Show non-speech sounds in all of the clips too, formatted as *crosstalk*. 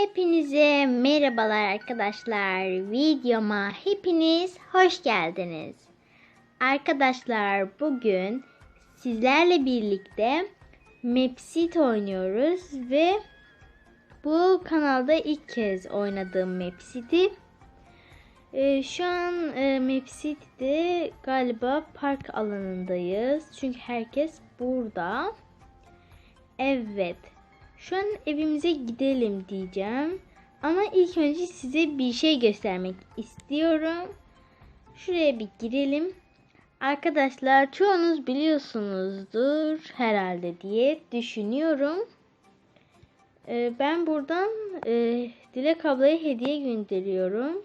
Hepinize merhabalar arkadaşlar. Videoma hepiniz hoş geldiniz. Arkadaşlar bugün sizlerle birlikte Mapsit oynuyoruz ve bu kanalda ilk kez oynadığım Mapsit'i. Ee, şu an e, Mapsit'te galiba park alanındayız. Çünkü herkes burada. Evet. Şu an evimize gidelim diyeceğim. Ama ilk önce size bir şey göstermek istiyorum. Şuraya bir girelim. Arkadaşlar çoğunuz biliyorsunuzdur herhalde diye düşünüyorum. Ee, ben buradan e, Dilek ablaya hediye gönderiyorum.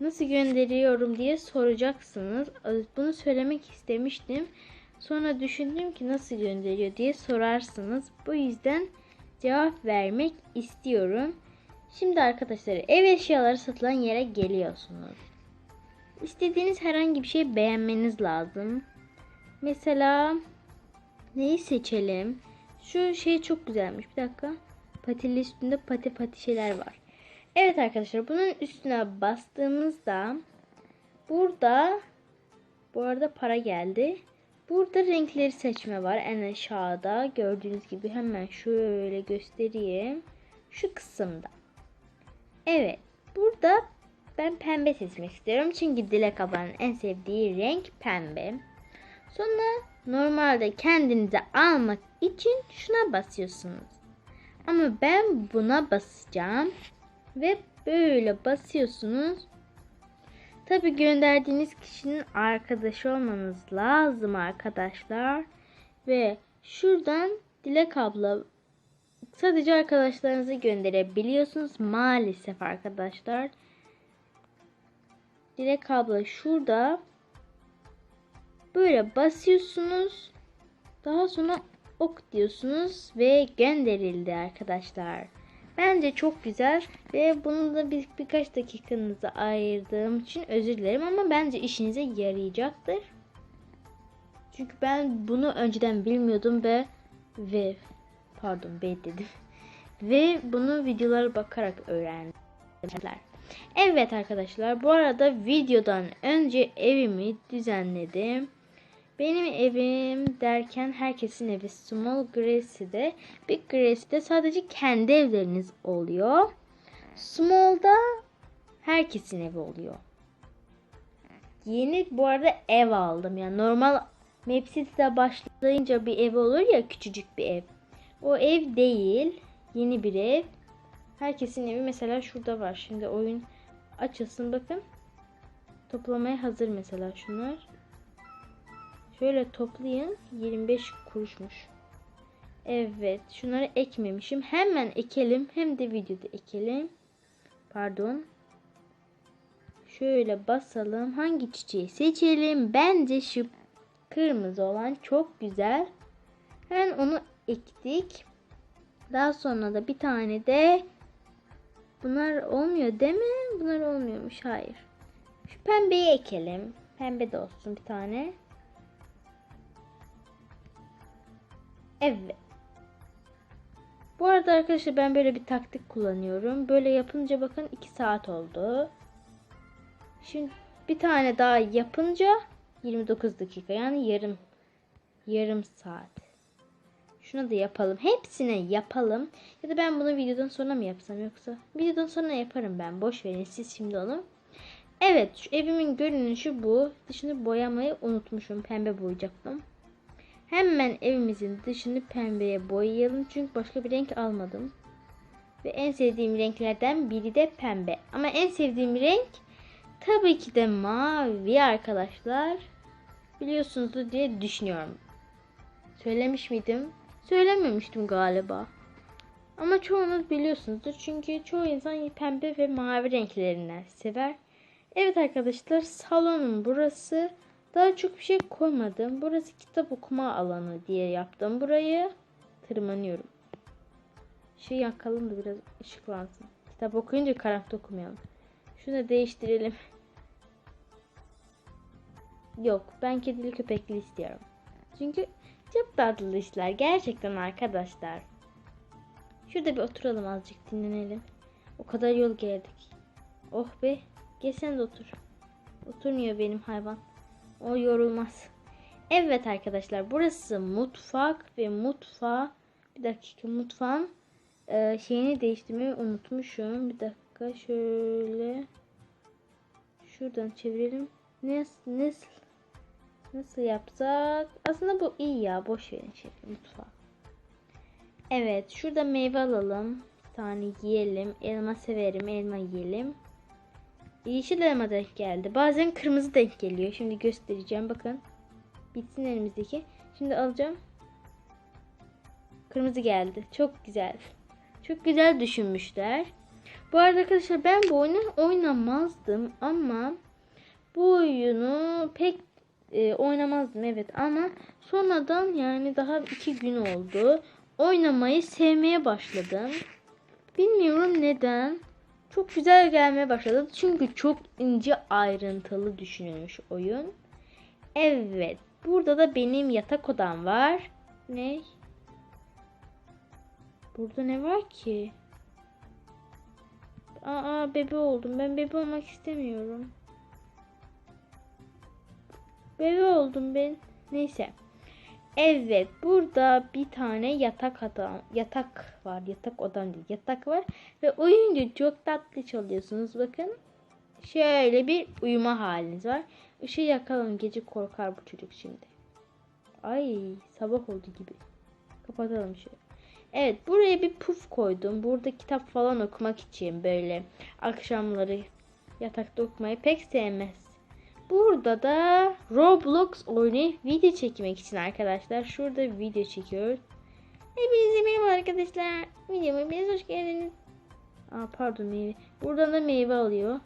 Nasıl gönderiyorum diye soracaksınız. Bunu söylemek istemiştim. Sonra düşündüm ki nasıl gönderiyor diye sorarsınız. Bu yüzden cevap vermek istiyorum. Şimdi arkadaşlar ev eşyaları satılan yere geliyorsunuz. İstediğiniz herhangi bir şey beğenmeniz lazım. Mesela neyi seçelim? Şu şey çok güzelmiş. Bir dakika. Patili üstünde pati pati şeyler var. Evet arkadaşlar bunun üstüne bastığımızda burada bu arada para geldi. Burada renkleri seçme var en aşağıda. Gördüğünüz gibi hemen şöyle göstereyim. Şu kısımda. Evet. Burada ben pembe seçmek istiyorum. Çünkü Dilek ablanın en sevdiği renk pembe. Sonra normalde kendinize almak için şuna basıyorsunuz. Ama ben buna basacağım. Ve böyle basıyorsunuz. Tabi gönderdiğiniz kişinin arkadaşı olmanız lazım arkadaşlar. Ve şuradan Dilek abla sadece arkadaşlarınızı gönderebiliyorsunuz maalesef arkadaşlar. Dilek abla şurada böyle basıyorsunuz. Daha sonra ok diyorsunuz ve gönderildi arkadaşlar. Bence çok güzel ve bunu da bir, birkaç dakikanızı ayırdığım için özür dilerim ama bence işinize yarayacaktır. Çünkü ben bunu önceden bilmiyordum ve ve pardon B dedim. *laughs* Ve bunu videolara bakarak öğrendim. Evet arkadaşlar bu arada videodan önce evimi düzenledim. Benim evim derken herkesin evi Small Grace'de. Big Grace'de sadece kendi evleriniz oluyor. Small'da herkesin evi oluyor. Yeni bu arada ev aldım. Yani normal Mapsit'te başlayınca bir ev olur ya küçücük bir ev. O ev değil. Yeni bir ev. Herkesin evi mesela şurada var. Şimdi oyun açılsın bakın. Toplamaya hazır mesela şunlar. Şöyle toplayın. 25 kuruşmuş. Evet. Şunları ekmemişim. Hemen ekelim. Hem de videoda ekelim. Pardon. Şöyle basalım. Hangi çiçeği seçelim? Bence şu kırmızı olan çok güzel. Hemen onu ektik. Daha sonra da bir tane de bunlar olmuyor değil mi? Bunlar olmuyormuş. Hayır. Şu pembeyi ekelim. Pembe de olsun bir tane. Evet. Bu arada arkadaşlar ben böyle bir taktik kullanıyorum. Böyle yapınca bakın 2 saat oldu. Şimdi bir tane daha yapınca 29 dakika yani yarım yarım saat. Şunu da yapalım. Hepsine yapalım. Ya da ben bunu videodan sonra mı yapsam yoksa? Videodan sonra yaparım ben. Boş verin siz şimdi onu. Evet şu evimin görünüşü bu. Dışını boyamayı unutmuşum. Pembe boyayacaktım. Hemen evimizin dışını pembeye boyayalım. Çünkü başka bir renk almadım. Ve en sevdiğim renklerden biri de pembe. Ama en sevdiğim renk tabii ki de mavi arkadaşlar. Biliyorsunuzdur diye düşünüyorum. Söylemiş miydim? Söylememiştim galiba. Ama çoğunuz biliyorsunuzdur. Çünkü çoğu insan pembe ve mavi renklerinden sever. Evet arkadaşlar salonum burası. Daha çok bir şey koymadım. Burası kitap okuma alanı diye yaptım. Burayı tırmanıyorum. Şey yakalım da biraz ışıklansın. Kitap okuyunca karanlıkta okumayalım. Şunu değiştirelim. *laughs* Yok ben kedili köpekli istiyorum. Çünkü çok tatlı işler gerçekten arkadaşlar. Şurada bir oturalım azıcık dinlenelim. O kadar yol geldik. Oh be. Gel sen de otur. Oturmuyor benim hayvan. O yorulmaz. Evet arkadaşlar burası mutfak ve mutfağa bir dakika mutfağın e, şeyini değiştirmeyi unutmuşum. Bir dakika şöyle şuradan çevirelim. Nasıl nasıl nasıl yapsak? Aslında bu iyi ya. Boş verin şey mutfağı. Evet şurada meyve alalım. Bir tane yiyelim. Elma severim. Elma yiyelim. Yeşil elma denk geldi. Bazen kırmızı denk geliyor. Şimdi göstereceğim. Bakın. Bitsin elimizdeki. Şimdi alacağım. Kırmızı geldi. Çok güzel. Çok güzel düşünmüşler. Bu arada arkadaşlar ben bu oyunu oynamazdım ama bu oyunu pek e, oynamazdım evet ama sonradan yani daha iki gün oldu. Oynamayı sevmeye başladım. Bilmiyorum neden. Çok güzel gelmeye başladı. Çünkü çok ince ayrıntılı düşünülmüş oyun. Evet. Burada da benim yatak odam var. Ne? Burada ne var ki? Aa bebe oldum. Ben bebe olmak istemiyorum. Bebe oldum ben. Neyse. Evet burada bir tane yatak adam yatak var. Yatak odam değil. Yatak var ve oyuncu çok tatlı çalıyorsunuz bakın. Şöyle bir uyuma haliniz var. Işığı yakalım gece korkar bu çocuk şimdi. Ay sabah oldu gibi. Kapatalım şöyle. Evet buraya bir puf koydum. Burada kitap falan okumak için böyle akşamları yatakta okumayı pek sevmez. Burada da Roblox oyunu video çekmek için arkadaşlar. Şurada video çekiyoruz. Hepinize merhaba arkadaşlar. Videoma hepiniz hoş geldiniz. Aa pardon meyve. Buradan da meyve alıyor.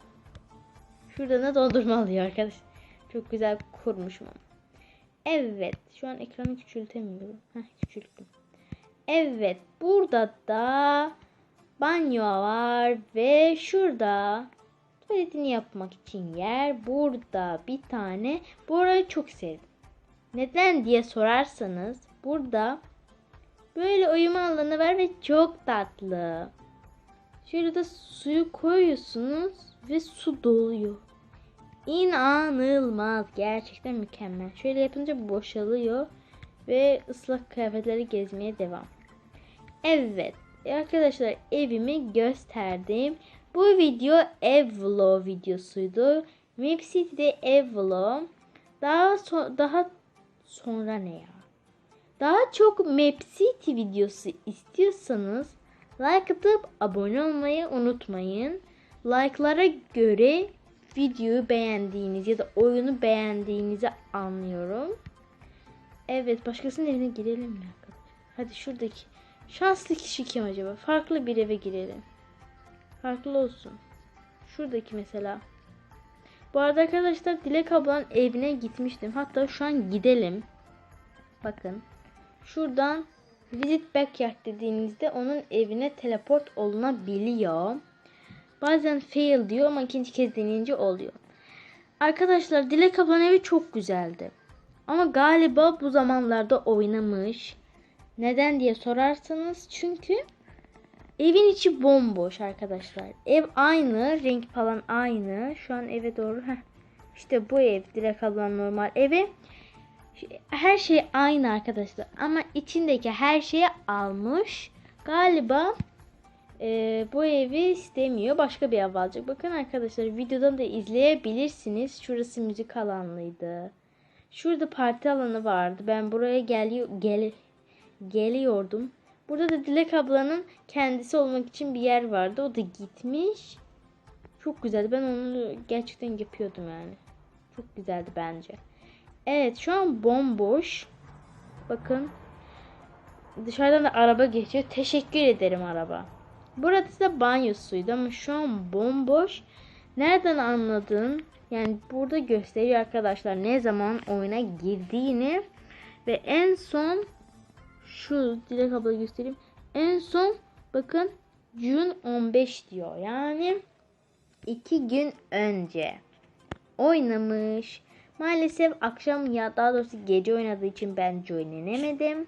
Şuradan da dondurma alıyor arkadaşlar. Çok güzel kurmuşum. Evet. Şu an ekranı küçültemiyorum. Heh küçülttüm. Evet. Burada da banyo var ve şurada tuvaletini yapmak için yer. Burada bir tane. Bu arayı çok sevdim. Neden diye sorarsanız burada böyle uyuma alanı var ve çok tatlı. De suyu koyuyorsunuz ve su doluyor. İnanılmaz. Gerçekten mükemmel. Şöyle yapınca boşalıyor ve ıslak kıyafetleri gezmeye devam. Evet. Arkadaşlar evimi gösterdim. Bu video ev vlog videosuydu. Map City'de ev vlog. Daha so daha sonra ne ya? Daha çok Map City videosu istiyorsanız like atıp abone olmayı unutmayın. Like'lara göre videoyu beğendiğiniz ya da oyunu beğendiğinizi anlıyorum. Evet başkasının evine girelim mi? Hadi şuradaki şanslı kişi kim acaba? Farklı bir eve girelim. Farklı olsun. Şuradaki mesela. Bu arada arkadaşlar Dilek ablanın evine gitmiştim. Hatta şu an gidelim. Bakın. Şuradan Visit Backyard dediğinizde onun evine teleport olunabiliyor. Bazen fail diyor ama ikinci kez deneyince oluyor. Arkadaşlar Dilek ablanın evi çok güzeldi. Ama galiba bu zamanlarda oynamış. Neden diye sorarsanız çünkü evin içi bomboş arkadaşlar. Ev aynı, renk falan aynı. Şu an eve doğru. Heh. İşte bu ev Dilek ablanın normal evi. Her şey aynı arkadaşlar ama içindeki her şeyi almış. Galiba e, bu evi istemiyor. Başka bir ev alacak. Bakın arkadaşlar videodan da izleyebilirsiniz. Şurası müzik alanlıydı. Şurada parti alanı vardı. Ben buraya geliyor gel geliyordum. Burada da Dilek ablanın kendisi olmak için bir yer vardı. O da gitmiş. Çok güzeldi. Ben onu gerçekten yapıyordum yani. Çok güzeldi bence. Evet şu an bomboş. Bakın. Dışarıdan da araba geçiyor. Teşekkür ederim araba. Burası da banyosuydu ama şu an bomboş. Nereden anladın? Yani burada gösteriyor arkadaşlar ne zaman oyuna girdiğini. Ve en son şu Dilek abla göstereyim. En son bakın June 15 diyor. Yani iki gün önce oynamış. Maalesef akşam ya daha doğrusu gece oynadığı için ben joinenemedim.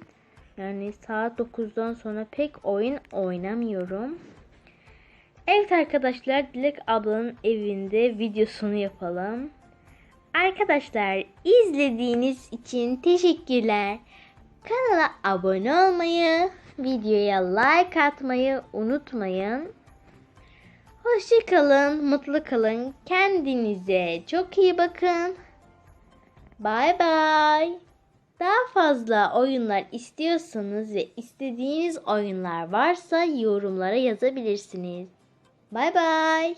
Yani saat 9'dan sonra pek oyun oynamıyorum. Evet arkadaşlar Dilek ablanın evinde videosunu yapalım. Arkadaşlar izlediğiniz için teşekkürler. Kanala abone olmayı, videoya like atmayı unutmayın. Hoşçakalın, mutlu kalın. Kendinize çok iyi bakın. Bay bay. Daha fazla oyunlar istiyorsanız ve istediğiniz oyunlar varsa yorumlara yazabilirsiniz. Bay bay.